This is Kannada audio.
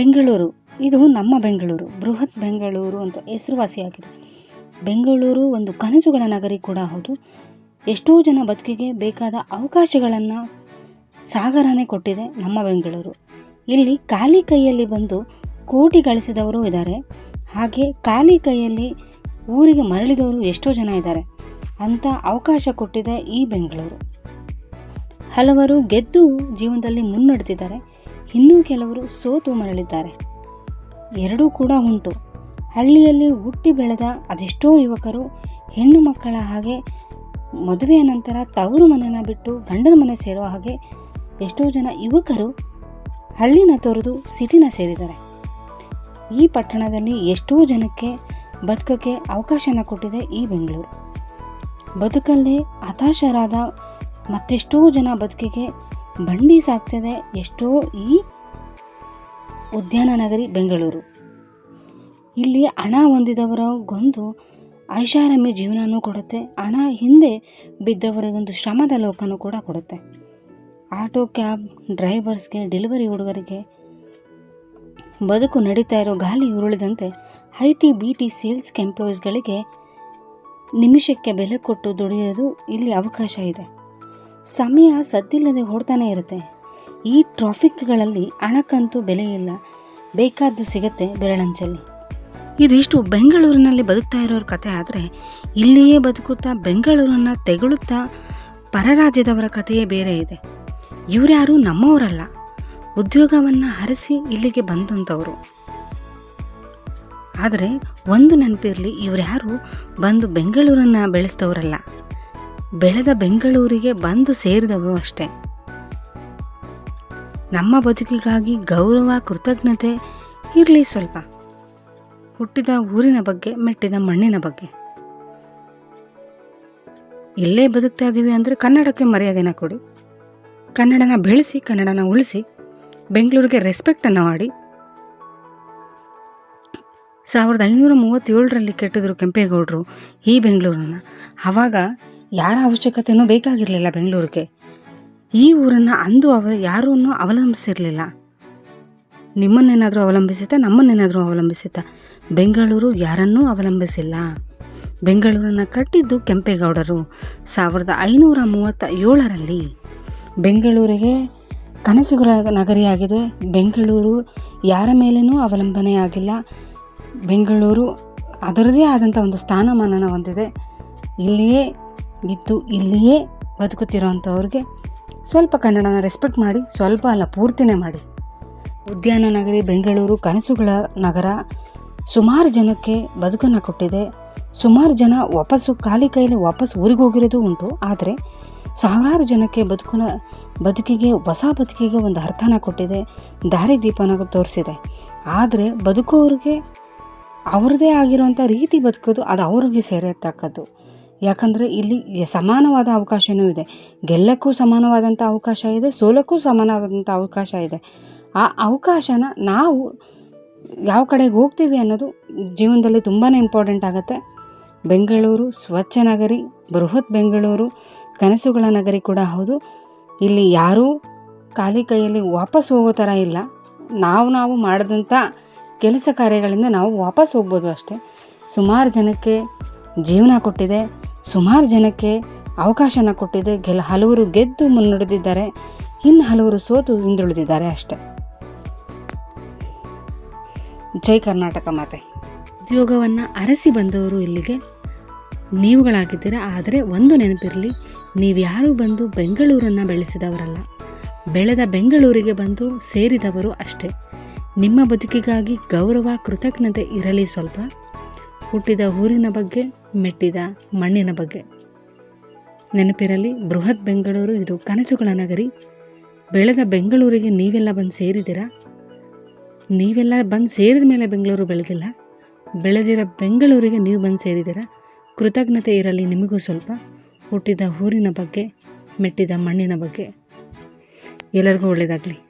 ಬೆಂಗಳೂರು. ಇದು ನಮ್ಮ ಬೆಂಗಳೂರು. ಬೃಹತ್ ಬೆಂಗಳೂರು ಅಂತ ಹೆಸರುವಾಸಿಯಾಗಿದೆ. ಬೆಂಗಳೂರು ಒಂದು ಕನಸುಗಳ ನಗರಿ ಕೂಡ ಹೌದು. ಎಷ್ಟೋ ಜನ ಬದುಕಿಗೆ ಬೇಕಾದ ಅವಕಾಶಗಳನ್ನು ಸಾಗರನೇ ಕೊಟ್ಟಿದೆ ನಮ್ಮ ಬೆಂಗಳೂರು. ಇಲ್ಲಿ ಖಾಲಿ ಕೈಯಲ್ಲಿ ಬಂದು ಕೋಟಿ ಗಳಿಸಿದವರು ಇದ್ದಾರೆ. ಹಾಗೆ ಖಾಲಿ ಕೈಯಲ್ಲಿ ಊರಿಗೆ ಮರಳಿದವರು ಎಷ್ಟೋ ಜನ ಇದ್ದಾರೆ. ಅಂತ ಅವಕಾಶ ಕೊಟ್ಟಿದೆ ಈ ಬೆಂಗಳೂರು. ಹಲವರು ಗೆದ್ದು ಜೀವನದಲ್ಲಿ ಮುನ್ನಡೆದಿದ್ದಾರೆ. ಇನ್ನೂ ಕೆಲವರು ಸೋತು ಮರಳಿದ್ದಾರೆ. ಎರಡೂ ಕೂಡ ಉಂಟು. ಹಳ್ಳಿಯಲ್ಲಿ ಹುಟ್ಟಿ ಬೆಳೆದ ಅದೆಷ್ಟೋ ಯುವಕರು ಹೆಣ್ಣು ಮಕ್ಕಳ ಹಾಗೆ ಮದುವೆಯ ನಂತರ ತವರು ಮನೆಯನ್ನ ಬಿಟ್ಟು ಗಂಡನ ಮನೆ ಸೇರೋ ಹಾಗೆ ಎಷ್ಟೋ ಜನ ಯುವಕರು ಹಳ್ಳಿನ ತೊರೆದು ಸಿಟಿನ ಸೇರಿದ್ದಾರೆ. ಈ ಪಟ್ಟಣದಲ್ಲಿ ಎಷ್ಟೋ ಜನಕ್ಕೆ ಬದುಕೋಕ್ಕೆ ಅವಕಾಶನ ಕೊಟ್ಟಿದೆ ಈ ಬೆಂಗಳೂರು. ಬದುಕಲ್ಲಿ ಹತಾಶರಾದ ಮತ್ತೆಷ್ಟೋ ಜನ ಬದುಕಿಗೆ ಬಂಡಿ ಸಾಕ್ತಿದೆ ಎಷ್ಟೋ ಈ ಉದ್ಯಾನ ನಗರಿ ಬೆಂಗಳೂರು. ಇಲ್ಲಿ ಹಣ ಹೊಂದಿದವರಿಗೊಂದು ಐಷಾರಾಮಿ ಜೀವನನು ಕೊಡುತ್ತೆ, ಹಣ ಹಿಂದೆ ಬಿದ್ದವರಿಗೊಂದು ಶ್ರಮದ ಲೋಕನು ಕೂಡ ಕೊಡುತ್ತೆ. ಆಟೋ ಕ್ಯಾಬ್ ಡ್ರೈವರ್ಸ್ಗೆ, ಡೆಲಿವರಿ ಹುಡುಗರಿಗೆ ಬದುಕು ನಡೀತಾ ಇರೋ ಗಾಲಿ ಉರುಳಿದಂತೆ I T B T sales ಎಂಪ್ಲಾಯೀಸ್ಗಳಿಗೆ ನಿಮಿಷಕ್ಕೆ ಬೆಲೆ ಕೊಟ್ಟು ದುಡಿಯೋದು ಇಲ್ಲಿ ಅವಕಾಶ ಇದೆ. ಸಮಯ ಸದ್ದಿಲ್ಲದೆ ಓಡ್ತಾನೆ ಇರುತ್ತೆ. ಈ ಟ್ರಾಫಿಕ್ಗಳಲ್ಲಿ ಹಣಕ್ಕಂತೂ ಬೆಲೆ ಇಲ್ಲ ಬೇಕಾದ್ದು ಸಿಗತ್ತೆ ಬೆರಳಂಚಲ್ಲಿ. ಇದಿಷ್ಟು ಬೆಂಗಳೂರಿನಲ್ಲಿ ಬದುಕ್ತಾ ಇರೋರ ಕತೆ ಆದರೆ, ಇಲ್ಲಿಯೇ ಬದುಕುತ್ತಾ ಬೆಂಗಳೂರನ್ನು ತೆಗಳುತ್ತಾ ಪರರಾಜ್ಯದವರ ಕಥೆಯೇ ಬೇರೆ ಇದೆ. ಇವರ್ಯಾರು ನಮ್ಮವರಲ್ಲ. ಉದ್ಯೋಗವನ್ನು ಹರಿಸಿ ಇಲ್ಲಿಗೆ ಬಂದಂಥವರು. ಆದರೆ, ಒಂದು ನೆನಪಿರಲಿ, ಇವರ್ಯಾರು ಬಂದು ಬೆಂಗಳೂರನ್ನು ಬೆಳೆಸಿದವರಲ್ಲ ಬೆಳೆದ ಬೆಂಗಳೂರಿಗೆ ಬಂದು ಸೇರಿದವರು ಅಷ್ಟೇ. ನಮ್ಮ ಬದುಕಿಗಾಗಿ ಗೌರವ, ಕೃತಜ್ಞತೆ ಇರಲಿ ಸ್ವಲ್ಪ. ಹುಟ್ಟಿದ ಊರಿನ ಬಗ್ಗೆ, ಮೆಟ್ಟಿದ ಮಣ್ಣಿನ ಬಗ್ಗೆ. ಇಲ್ಲೇ ಬದುಕ್ತಾ ಇದ್ದೀವಿ ಅಂದರೆ ಕನ್ನಡಕ್ಕೆ ಮರ್ಯಾದೆನ ಕೊಡಿ. ಕನ್ನಡನ ಬೆಳೆಸಿ, ಕನ್ನಡನ ಉಳಿಸಿ, ಬೆಂಗಳೂರಿಗೆ ರೆಸ್ಪೆಕ್ಟನ್ನು ಮಾಡಿ. ಸಾವಿರದ ಐನೂರ ಮೂವತ್ತೇಳರಲ್ಲಿ ಕೆಟ್ಟಿದ್ರು ಕೆಂಪೇಗೌಡರು ಈ ಬೆಂಗಳೂರನ್ನು. ಆವಾಗ ಯಾರ ಅವಶ್ಯಕತೆಯೂ ಬೇಕಾಗಿರಲಿಲ್ಲ ಬೆಂಗಳೂರಿಗೆ. ಈ ಊರನ್ನು ಅಂದು ಅವ ಯಾರನ್ನೂ ಅವಲಂಬಿಸಿರಲಿಲ್ಲ. ನಿಮ್ಮನ್ನೇನಾದರೂ ಅವಲಂಬಿಸುತ್ತಾ, ನಮ್ಮನ್ನೇನಾದರೂ ಅವಲಂಬಿಸುತ್ತಾ? ಬೆಂಗಳೂರು ಯಾರನ್ನೂ ಅವಲಂಬಿಸಿಲ್ಲ. ಬೆಂಗಳೂರನ್ನು ಕಟ್ಟಿದ್ದು ಕೆಂಪೇಗೌಡರು ಸಾವಿರದ ಐನೂರ ಮೂವತ್ತ ಏಳರಲ್ಲಿ ಬೆಂಗಳೂರಿಗೆ ಕನಸುಗಳ ನಗರಿಯಾಗಿದೆ. ಬೆಂಗಳೂರು ಯಾರ ಮೇಲೇನೂ ಅವಲಂಬನೆಯಾಗಿಲ್ಲ ಬೆಂಗಳೂರು ಅದರದೇ ಆದಂಥ ಒಂದು ಸ್ಥಾನಮಾನನ ಹೊಂದಿದೆ. ಇಲ್ಲಿಯೇ ಇದ್ದು ಇಲ್ಲಿಯೇ ಬದುಕುತ್ತಿರೋವಂಥವ್ರಿಗೆ ಸ್ವಲ್ಪ ಕನ್ನಡನ ರೆಸ್ಪೆಕ್ಟ್ ಮಾಡಿ, ಸ್ವಲ್ಪ ಅಲ್ಲ ಪೂರ್ತಿನೇ ಮಾಡಿ. ಉದ್ಯಾನ ನಗರಿ, ಬೆಂಗಳೂರು, ಕನಸುಗಳ ನಗರ ಸುಮಾರು ಜನಕ್ಕೆ ಬದುಕನ್ನು ಕೊಟ್ಟಿದೆ. ಸುಮಾರು ಜನ ವಾಪಸ್ಸು ಖಾಲಿ ಕೈಯಲ್ಲಿ ವಾಪಸ್ ಊರಿಗೆ ಹೋಗಿರೋದು ಉಂಟು. ಆದರೆ ಸಾವಿರಾರು ಜನಕ್ಕೆ ಬದುಕನ, ಬದುಕಿಗೆ, ಹೊಸ ಬದುಕಿಗೆ ಒಂದು ಅರ್ಥನ ಕೊಟ್ಟಿದೆ. ದಾರಿ ದೀಪನ ತೋರಿಸಿದೆ. ಆದರೆ ಬದುಕೋರಿಗೆ ಅವ್ರದ್ದೇ ಆಗಿರುವಂಥ ರೀತಿ ಬದುಕೋದು ಅದು ಅವ್ರಿಗೆ ಸೇರತಕ್ಕದ್ದು. ಯಾಕಂದರೆ ಇಲ್ಲಿ ಸಮಾನವಾದ ಅವಕಾಶವೂ ಇದೆ. ಗೆಲ್ಲಕ್ಕೂ ಸಮಾನವಾದಂಥ ಅವಕಾಶ ಇದೆ, ಸೋಲಕ್ಕೂ ಸಮಾನವಾದಂಥ ಅವಕಾಶ ಇದೆ. ಆ ಅವಕಾಶನ ನಾವು ಯಾವ ಕಡೆಗೆ ಹೋಗ್ತೀವಿ ಅನ್ನೋದು ಜೀವನದಲ್ಲಿ ತುಂಬಾ ಇಂಪಾರ್ಟೆಂಟ್ ಆಗುತ್ತೆ. ಬೆಂಗಳೂರು ಸ್ವಚ್ಛ ನಗರಿ, ಬೃಹತ್ ಬೆಂಗಳೂರು, ಕನಸುಗಳ ನಗರಿ ಕೂಡ ಹೌದು. ಇಲ್ಲಿ ಯಾರೂ ಖಾಲಿ ಕೈಯಲ್ಲಿ ವಾಪಸ್ ಹೋಗೋ ಥರ ಇಲ್ಲ. ನಾವು ನಾವು ಮಾಡಿದಂಥ ಕೆಲಸ ಕಾರ್ಯಗಳಿಂದ ನಾವು ವಾಪಸ್ ಹೋಗ್ಬೋದು ಅಷ್ಟೇ. ಸುಮಾರು ಜನಕ್ಕೆ ಜೀವನ ಕೊಟ್ಟಿದೆ. ಸುಮಾರು ಜನಕ್ಕೆ ಅವಕಾಶನ ಕೊಟ್ಟಿದೆ. ಗೆಲ್ ಹಲವರು ಗೆದ್ದು ಮುನ್ನಡೆದಿದ್ದಾರೆ. ಇನ್ನು ಹಲವರು ಸೋತು ಹಿಂದುಳಿದಿದ್ದಾರೆ ಅಷ್ಟೆ. ಜೈ ಕರ್ನಾಟಕ ಮಾತೆ. ಉದ್ಯೋಗವನ್ನು ಅರಸಿ ಬಂದವರು ಇಲ್ಲಿಗೆ ನೀವುಗಳಾಗಿದ್ದೀರ? ಆದರೆ ಒಂದು ನೆನಪಿರಲಿ, ನೀವ್ಯಾರೂ ಬಂದು ಬೆಂಗಳೂರನ್ನು ಬೆಳೆಸಿದವರಲ್ಲ. ಬೆಳೆದ ಬೆಂಗಳೂರಿಗೆ ಬಂದು ಸೇರಿದವರು ಅಷ್ಟೇ. ನಿಮ್ಮ ಬದುಕಿಗಾಗಿ ಗೌರವ, ಕೃತಜ್ಞತೆ ಇರಲಿ ಸ್ವಲ್ಪ. ಹುಟ್ಟಿದ ಊರಿನ ಬಗ್ಗೆ, ಮೆಟ್ಟಿದ ಮಣ್ಣಿನ ಬಗ್ಗೆ. ನೆನಪಿರಲಿ, ಬೃಹತ್ ಬೆಂಗಳೂರು, ಇದು ಕನಸುಗಳ ನಗರಿ. ಬೆಳೆದ ಬೆಂಗಳೂರಿಗೆ ನೀವೆಲ್ಲ ಬಂದು ಸೇರಿದ್ದೀರಾ? ನೀವೆಲ್ಲ ಬಂದು ಸೇರಿದ ಮೇಲೆ ಬೆಂಗಳೂರು ಬೆಳೆದಿಲ್ಲ. ಬೆಳೆದಿರೋ ಬೆಂಗಳೂರಿಗೆ ನೀವು ಬಂದು ಸೇರಿದ್ದೀರಾ? ಕೃತಜ್ಞತೆ ಇರಲಿ ನಿಮಗೂ ಸ್ವಲ್ಪ. ಹುಟ್ಟಿದ ಊರಿನ ಬಗ್ಗೆ, ಮೆಟ್ಟಿದ ಮಣ್ಣಿನ ಬಗ್ಗೆ. ಎಲ್ಲರಿಗೂ ಒಳ್ಳೆಯದಾಗಲಿ